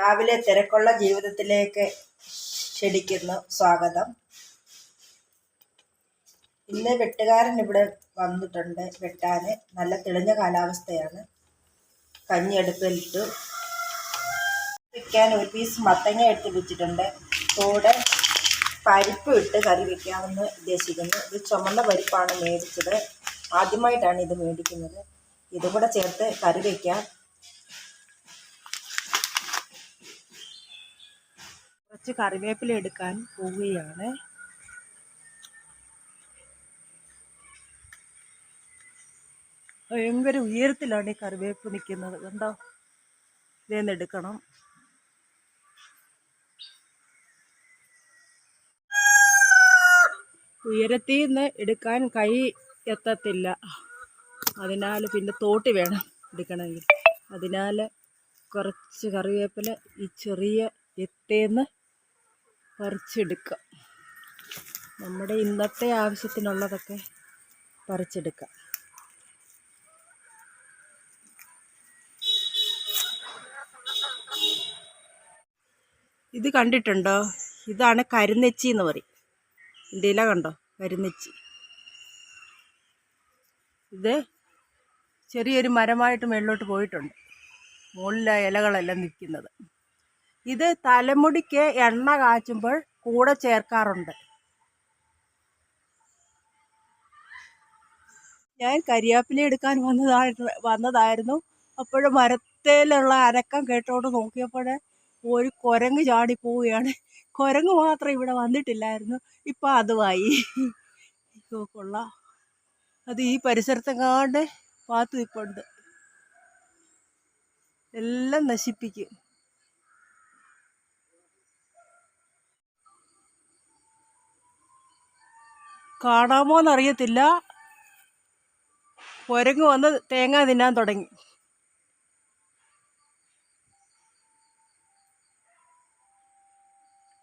രാവിലെ തിരക്കുള്ള ജീവിതത്തിലേക്ക് ക്ഷണിക്കുന്നു സ്വാഗതം. ഇന്ന് വെട്ടുകാരൻ ഇവിടെ വന്നിട്ടുണ്ട് വെട്ടാൻ നല്ല തെളിഞ്ഞ കാലാവസ്ഥയാണ്. കഞ്ഞി അടുപ്പിലിട്ടു. വെക്കാൻ ഒരു പീസ് മത്തങ്ങ എടുത്ത് വെച്ചിട്ടുണ്ട്. കൂടെ പരിപ്പ് ഇട്ട് കറി വെക്കാമെന്ന് ഉദ്ദേശിക്കുന്നു. ഇത് ചുമന്ന പരിപ്പാണ് മേടിച്ചത്. ആദ്യമായിട്ടാണ് ഇത് മേടിക്കുന്നത്. ഇതും കൂടെ ചേർത്ത് കറി വയ്ക്കാം കുറച്ച് കറിവേപ്പില എടുക്കാൻ പോവുകയാണ്. ഭയങ്കര ഉയരത്തിലാണ് ഈ കറിവേപ്പ് നിൽക്കുന്നത്. കണ്ടോ? ഇതേന്ന് എടുക്കണം. ഉയരത്തിൽ നിന്ന് എടുക്കാൻ കൈ എത്തത്തില്ല. അതിനാൽ പിന്നെ തോട്ടി വേണം എടുക്കണമെങ്കിൽ. അതിനാൽ കുറച്ച് കറിവേപ്പില ഈ ചെറിയ എത്തേന്ന് പറിച്ചെടുക്കാം നമ്മുടെ ഇന്നത്തെ ആവശ്യത്തിനുള്ളതൊക്കെ പറിച്ചെടുക്കാം ഇത് കണ്ടിട്ടുണ്ടോ? ഇതാണ് കരുന്നെച്ചി എന്ന് പറയും. ഇല കണ്ടോ? കരുന്നെച്ചി ഇത് ചെറിയൊരു മരമായിട്ട് മേളിലോട്ട് പോയിട്ടുണ്ട്. മുകളിലെ ഇലകളെല്ലാം നിൽക്കുന്നത്. ഇത് തലമുടിക്ക് എണ്ണ കാച്ചുമ്പോൾ കൂടെ ചേർക്കാറുണ്ട്. ഞാൻ കരിയാപ്പില എടുക്കാൻ വന്നതായിട്ട് വന്നതായിരുന്നു. അപ്പോഴും മരത്തേലുള്ള അരക്കം കേട്ടോണ്ട് നോക്കിയപ്പോൾ ഒരു കുരങ്ങ് ചാടി പോവുകയാണ്. കുരങ്ങ് മാത്രം ഇവിടെ വന്നിട്ടില്ലായിരുന്നു. ഇപ്പം അതുമായി. കൊള്ളാം. അത് ഈ പരിസരത്തെങ്ങാണ്ട് പാത്തു നിൽപ്പുണ്ട് എല്ലാം നശിപ്പിക്കും. കാണാമോന്നറിയത്തില്ല. കുരങ്ങ് വന്ന് തേങ്ങ തിന്നാൻ തുടങ്ങി.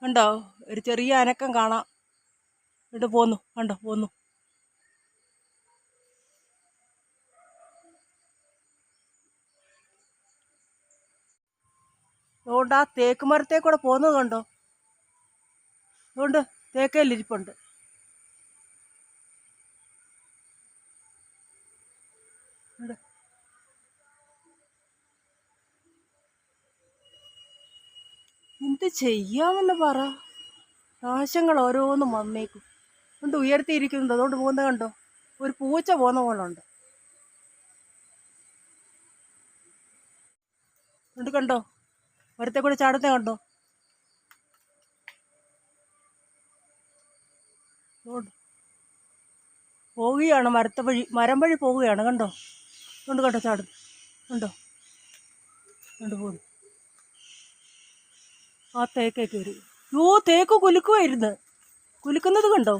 കണ്ടോ? ഒരു ചെറിയ അനക്കം കാണാം. ഇട്ട് പോന്നു. കണ്ടോ? പോന്നു. അതുകൊണ്ട് ആ തേക്ക് മരത്തെ കൂടെ കണ്ടോ? അതുകൊണ്ട് തേക്കയിലിരിപ്പുണ്ട്. എന്ത് ചെയ്യാമെന്ന് പറ. നാശങ്ങൾ ഓരോന്നും വന്നേക്കും. കൊണ്ട് ഉയർത്തിയിരിക്കുന്നത് അതുകൊണ്ട് പോകുന്നത് കണ്ടോ? ഒരു പൂച്ച പോകുന്ന പോലെ ഉണ്ട് കൊണ്ട്? കണ്ടോ ഒരുത്തെ കൂടെ ചാടത്തെ കണ്ടോ? പോവുകയാണ് മരത്തെ വഴി മരം വഴി പോവുകയാണ്. കണ്ടോ? കൊണ്ട് കണ്ടോ ചാടുന്നു കണ്ടോ? കൊണ്ട് പോകുന്നു ആ തേക്കേ കയറി യോ തേക്ക് കുലുക്കുമായിരുന്നു കുലുക്കുന്നത് കണ്ടോ?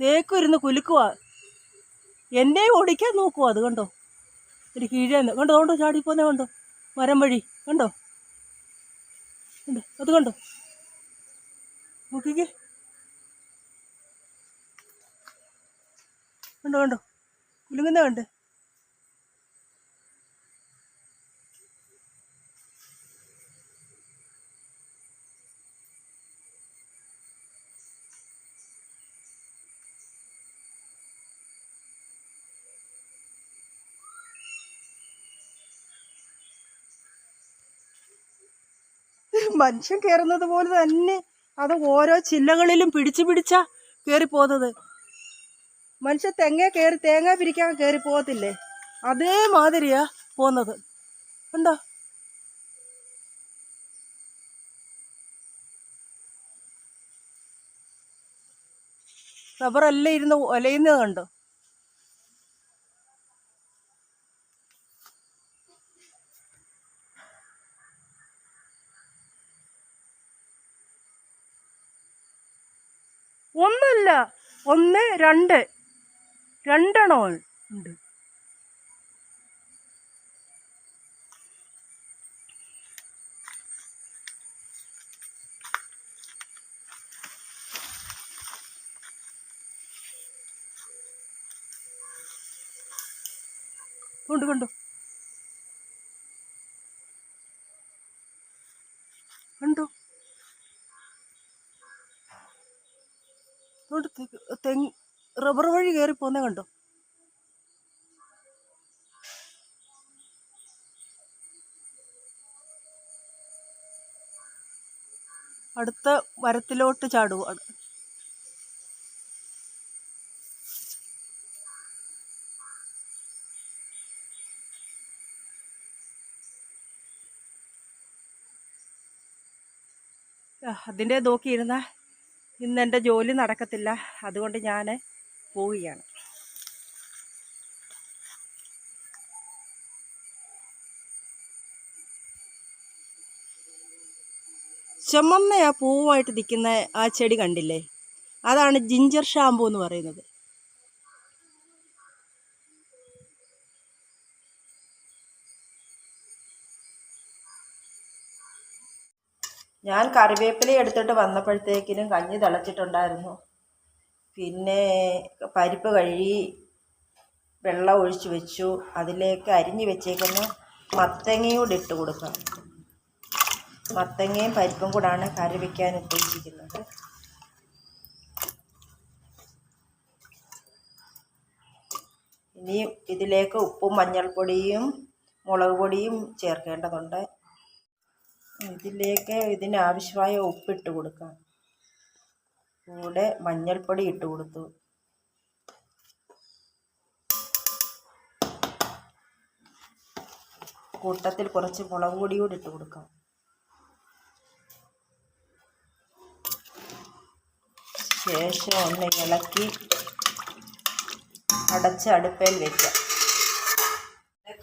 തേക്ക് ഇരുന്ന് കുലുക്കുക എന്നെ ഓടിക്കാൻ നോക്കുക അത് കണ്ടോ? ഒരു കീഴേന്ന്. കണ്ടോ അതുകൊണ്ടോ ചാടിപ്പോന്നെ കണ്ടോ? മരം വഴി കണ്ടോ? കണ്ടോ അത് കണ്ടോ? നോക്കിക്കേ. കണ്ടോ കണ്ടോ? കുലുങ്ങുന്ന കണ്ട്. മനുഷ്യൻ കയറുന്നത് പോലെ തന്നെ അത് ഓരോ ചില്ലകളിലും പിടിച്ചു പിടിച്ചാ കയറി പോകുന്നത് മനുഷ്യൻ തെങ്ങ കയറി തേങ്ങ പിരിക്കാൻ കയറി പോകത്തില്ലേ? അതേമാതിരിയാ പോകുന്നത് എന്താ റബ്ബറെല്ലാം ഇരുന്ന് ഒലയുന്നത് കണ്ടോ? ഒന്നല്ല ഒന്ന് രണ്ട്. രണ്ടെണ്ണോ ഉണ്ട്. കൊണ്ടു കണ്ടു. കൊണ്ട്. റബ്ബർ വഴി കയറി പോകുന്ന കണ്ടോ? അടുത്ത മരത്തിലോട്ട് ചാടുവാണ് അതിന്റെ നോക്കിയിരുന്ന ഇന്ന് എന്റെ ജോലി നടക്കത്തില്ല. അതുകൊണ്ട് ഞാൻ പോവുകയാണ്. ചുമന്ന ആ പൂവായിട്ട് നിൽക്കുന്ന ആ ചെടി കണ്ടില്ലേ? അതാണ് ജിഞ്ചർ ഷാമ്പൂ എന്ന് പറയുന്നത്. ഞാൻ കറിവേപ്പില എടുത്തിട്ട് വന്നപ്പോഴത്തേക്കിനും കഞ്ഞി തിളച്ചിട്ടുണ്ടായിരുന്നു. പിന്നെ പരിപ്പ് കഴുകി വെള്ളം ഒഴിച്ച് വെച്ചു. അതിലേക്ക് അരിഞ്ഞ് വെച്ചേക്കുന്ന മത്തങ്ങയും കൂടി ഇട്ട് കൊടുക്കാം. മത്തങ്ങയും പരിപ്പും കൂടാണ് കറി വയ്ക്കാൻ ഉദ്ദേശിക്കുന്നത്. ഇനി ഇതിലേക്ക് ഉപ്പും മഞ്ഞൾപ്പൊടിയും മുളക് പൊടിയും ചേർക്കേണ്ടതുണ്ട്. ഇതിലേക്ക് ഇതിനാവശ്യമായ ഉപ്പിട്ട് കൊടുക്കാം. കൂടെ മഞ്ഞൾപ്പൊടി ഇട്ട് കൊടുത്തു. കൂട്ടത്തിൽ കുറച്ച് മുളക് പൊടി കൂടി ഇട്ട് കൊടുക്കാം. ശേഷം ഒന്ന് ഇളക്കി അടച്ച് അടുപ്പയിൽ വെക്കാം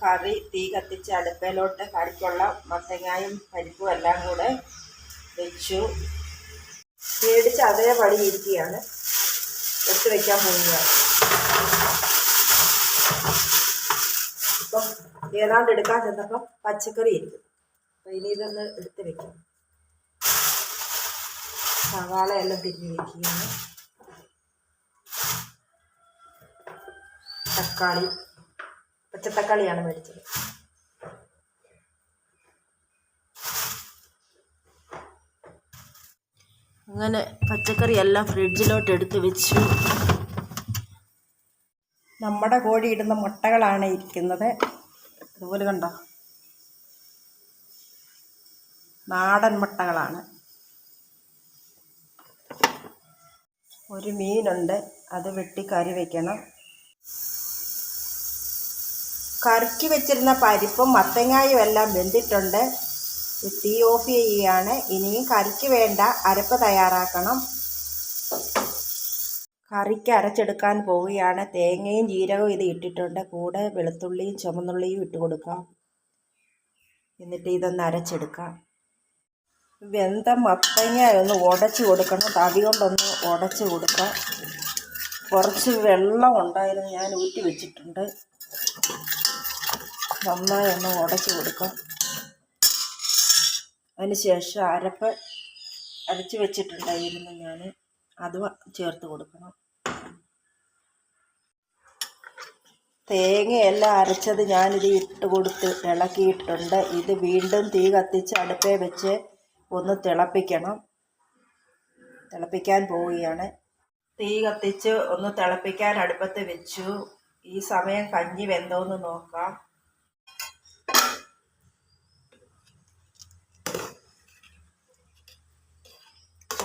കറി തീ കത്തിച്ച് അടുപ്പയിലോട്ട് കറിക്കുള്ള മത്തങ്ങായും പരിപ്പും എല്ലാം കൂടെ വെച്ചു. മേടിച്ച് അതേപടി ഇരിക്കുകയാണ്. എടുത്ത് വയ്ക്കാൻ പോവുകയാണ്. ഇപ്പം ഏതാണ്ട് എടുക്കാൻ ചെന്നപ്പം പച്ചക്കറി ഇരിക്കും. അപ്പം ഇനി ഇതൊന്ന് എടുത്ത് വെക്കാം. സവാള എല്ലാം തിരിഞ്ഞ് വയ്ക്കുകയാണ് തക്കാളി പച്ചത്തക്കാളിയാണ് മേടിച്ചത്. അങ്ങനെ പച്ചക്കറി എല്ലാം ഫ്രിഡ്ജിലോട്ട് എടുത്ത് വെച്ചു. നമ്മുടെ കോഴി ഇടുന്ന മുട്ടകളാണ് ഇരിക്കുന്നത്. ഇതുപോലെ കണ്ടോ? നാടൻ മുട്ടകളാണ്. ഒരു മീനുണ്ട്. അത് വെട്ടി കറി വയ്ക്കണം കറിക്ക് വെച്ചിരുന്ന പരിപ്പും മത്തങ്ങായും എല്ലാം വെന്തിട്ടുണ്ട്. തീ ഓഫ് ചെയ്യുകയാണ്. ഇനിയും കറിക്ക് വേണ്ട അരപ്പ് തയ്യാറാക്കണം. കറിക്ക് അരച്ചെടുക്കാൻ പോവുകയാണ്. തേങ്ങയും ജീരകവും ഇത് ഇട്ടിട്ടുണ്ട്. കൂടെ വെളുത്തുള്ളിയും ചുമന്നുള്ളിയും ഇട്ട് കൊടുക്കാം. എന്നിട്ട് ഇതൊന്ന് അരച്ചെടുക്കാം. വെന്ത മത്തങ്ങ ഒന്ന് ഉടച്ച് കൊടുക്കണം. തവി കൊണ്ടൊന്ന് ഉടച്ച് കൊടുക്കാം. കുറച്ച് വെള്ളം ഉണ്ടായിരുന്നു. ഞാൻ ഊറ്റി വെച്ചിട്ടുണ്ട്. നന്നായി ഒന്ന് ഉടച്ച് കൊടുക്കാം. അതിന് ശേഷം അരപ്പ് അരച്ച് വെച്ചിട്ടുണ്ടായിരുന്നു ഞാൻ അത് ചേർത്ത് കൊടുക്കണം. തേങ്ങയെല്ലാം അരച്ചത് ഞാനിത് ഇട്ട് കൊടുത്ത് ഇളക്കിയിട്ടുണ്ട്. ഇത് വീണ്ടും തീ കത്തിച്ച് അടുപ്പേ വെച്ച് ഒന്ന് തിളപ്പിക്കണം. തിളപ്പിക്കാൻ പോവുകയാണ്. തീ കത്തിച്ച് ഒന്ന് തിളപ്പിക്കാൻ അടുപ്പത്ത് വെച്ചു. ഈ സമയം കഞ്ഞി വെന്തോന്ന് നോക്കാം.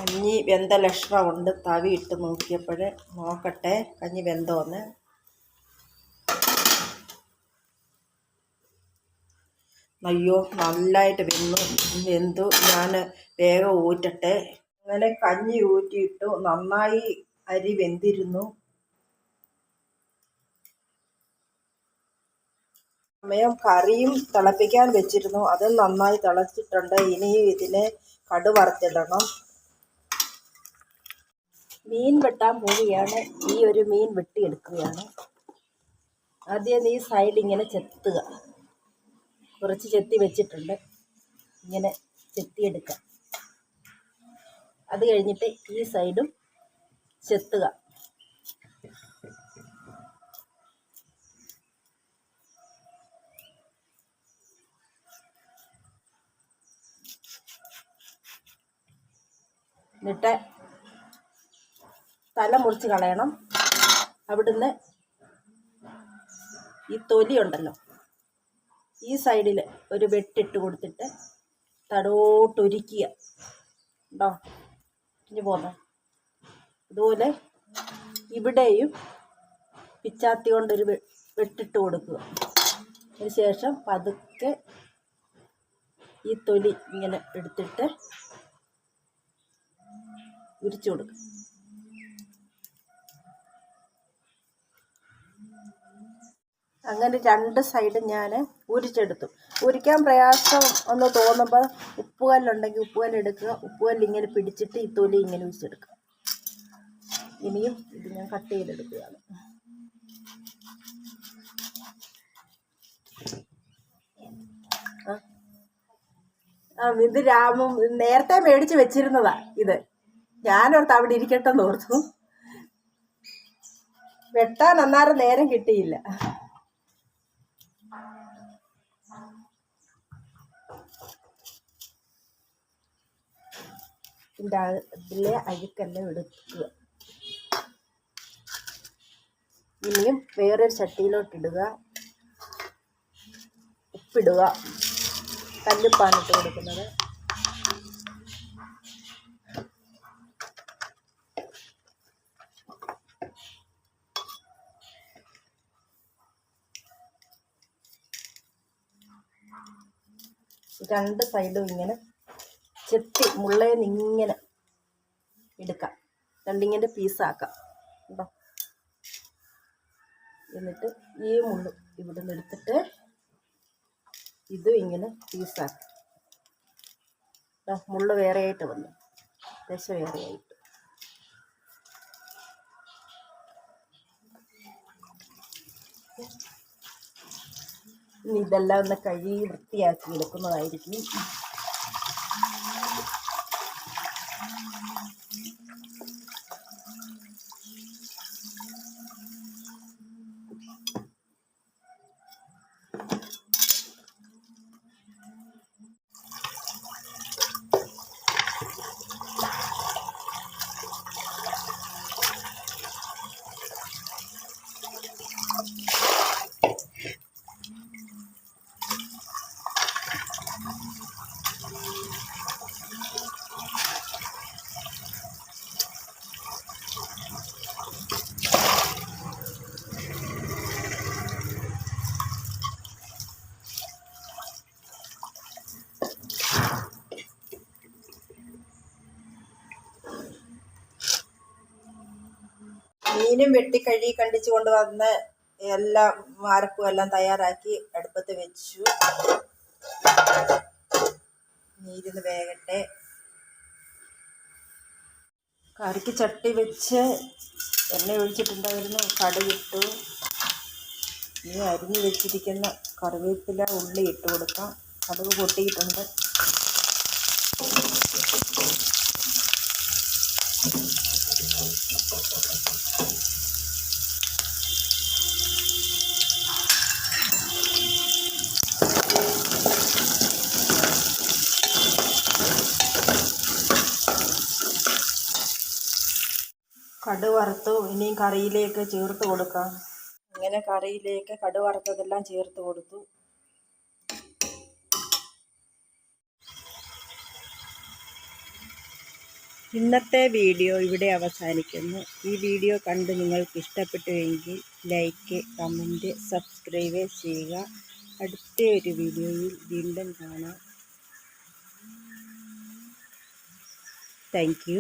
കഞ്ഞി വെന്ത ലക്ഷണമുണ്ട് തവി ഇട്ട് നോക്കിയപ്പോൾ നോക്കട്ടെ കഞ്ഞി വെന്തോന്ന്. അയ്യോ നല്ലതായിട്ട് വെന്നു. വെന്തു. ഞാൻ വേഗം ഊറ്റട്ടെ. അങ്ങനെ കഞ്ഞി ഊറ്റിയിട്ടു നന്നായി അരി വെന്തിരുന്നു. സമയം കറിയും തിളപ്പിക്കാൻ വെച്ചിരുന്നു. അത് നന്നായി തിളച്ചിട്ടുണ്ട്. ഇനിയും ഇതിനെ കടു വറുത്തിടണം മീൻ വെട്ടാൻ പോവുകയാണ്. ഈ ഒരു മീൻ വെട്ടിയെടുക്കുകയാണ്. ആദ്യം ഈ സൈഡ് ഇങ്ങനെ ചെത്തുക. കുറച്ച് ചെത്തി വെച്ചിട്ടുണ്ട്. ഇങ്ങനെ ചെത്തിയെടുക്കുക അത് കഴിഞ്ഞിട്ട് ഈ സൈഡും ചെത്തുക. എന്നിട്ട് തല മുറിച്ച് കളയണം. അവിടുന്ന് ഈ തൊലി ഉണ്ടല്ലോ ഈ സൈഡിൽ ഒരു വെട്ടിട്ട് കൊടുത്തിട്ട് തടോട്ടൊരുക്കുക ഉണ്ടോ? ഇനി പോന്നോ? അതുപോലെ ഇവിടെയും പിച്ചാത്തി കൊണ്ടൊരു വെട്ടിട്ട് കൊടുക്കുക. അതിന് ശേഷം പതുക്കെ ഈ തൊലി ഇങ്ങനെ എടുത്തിട്ട് ഉരിച്ചു കൊടുക്കും അങ്ങനെ രണ്ട് സൈഡും ഞാൻ ഉരിച്ചെടുത്തു. ഉരിക്കാൻ പ്രയാസം ഒന്ന് തോന്നുമ്പോൾ ഉപ്പുകല്ലുണ്ടെങ്കിൽ ഉപ്പുകല്ലെടുക്കുക. ഉപ്പുകല്ല് ഇങ്ങനെ പിടിച്ചിട്ട് ഈ തൊലി ഇങ്ങനെ ഉരിച്ചെടുക്കുക ഇനിയും ഇത് ഞാൻ കട്ട് ചെയ്തെടുക്കുകയാണ്. ഇത് രാമും നേരത്തെ മേടിച്ച് വെച്ചിരുന്നതാ ഇത്. ഞാനോർത്ത് അവിടെ ഇരിക്കട്ടെന്ന് ഓർത്തു. വെട്ടാൻ അന്നേരം നേരം കിട്ടിയില്ല. ഇതിന്റെ അഴുക്കെല്ലാം എടുക്കുക. ഇനിയും വേറൊരു ചട്ടിയിലോട്ടിടുക. ഉപ്പിടുക. കല്ലുപ്പാണ് ഇട്ട് കൊടുക്കുന്നത്. രണ്ട് സൈഡും ഇങ്ങനെ ചെത്തി മുള്ളേന്ന് ഇങ്ങനെ എടുക്കാം. രണ്ടിങ്ങനെ പീസാക്കാം. കേട്ടോ എന്നിട്ട് ഈ മുള്ള് ഇവിടെ നിന്ന് എടുത്തിട്ട് ഇതും ഇങ്ങനെ പീസാക്കാം. വേറെ ആയിട്ട് വന്നു. ദശ വേറെ ആയിട്ട് ഇനി ഇതെല്ലാം ഒന്ന് കഴുകി വൃത്തിയാക്കി എടുക്കുന്നതായിരിക്കും. മീനും വെട്ടിക്കഴുകി കണ്ടിച്ചു കണ്ടിച്ച് കൊണ്ടുവന്ന് എല്ലാം വാരപ്പും എല്ലാം തയ്യാറാക്കി അടുപ്പത്ത് വെച്ചു. നീരുന്ന് വേകട്ടെ. കറിക്ക് ചട്ടി വെച്ച് എണ്ണ ഒഴിച്ചിട്ടുണ്ടായിരുന്നു. കടുകിട്ടു. ഇനി അരിഞ്ഞു വെച്ചിരിക്കുന്ന കറിവേപ്പില ഉള്ളി ഇട്ട് കൊടുക്കാം. കടുക് പൊട്ടിയിട്ടുണ്ട്. കടു വറുത്തു ഇനിയും കറിയിലേക്ക് ചേർത്ത് കൊടുക്കാം. അങ്ങനെ കറിയിലേക്ക് കടു വറുത്തതെല്ലാം ചേർത്ത് കൊടുത്തു. ഇന്നത്തെ വീഡിയോ ഇവിടെ അവസാനിക്കുന്നു. ഈ വീഡിയോ കണ്ട് നിങ്ങൾക്ക് ഇഷ്ടപ്പെട്ടുവെങ്കിൽ ലൈക്ക് കമന്റ് സബ്സ്ക്രൈബ് ചെയ്യുക. അടുത്ത ഒരു വീഡിയോയിൽ വീണ്ടും കാണാം. താങ്ക്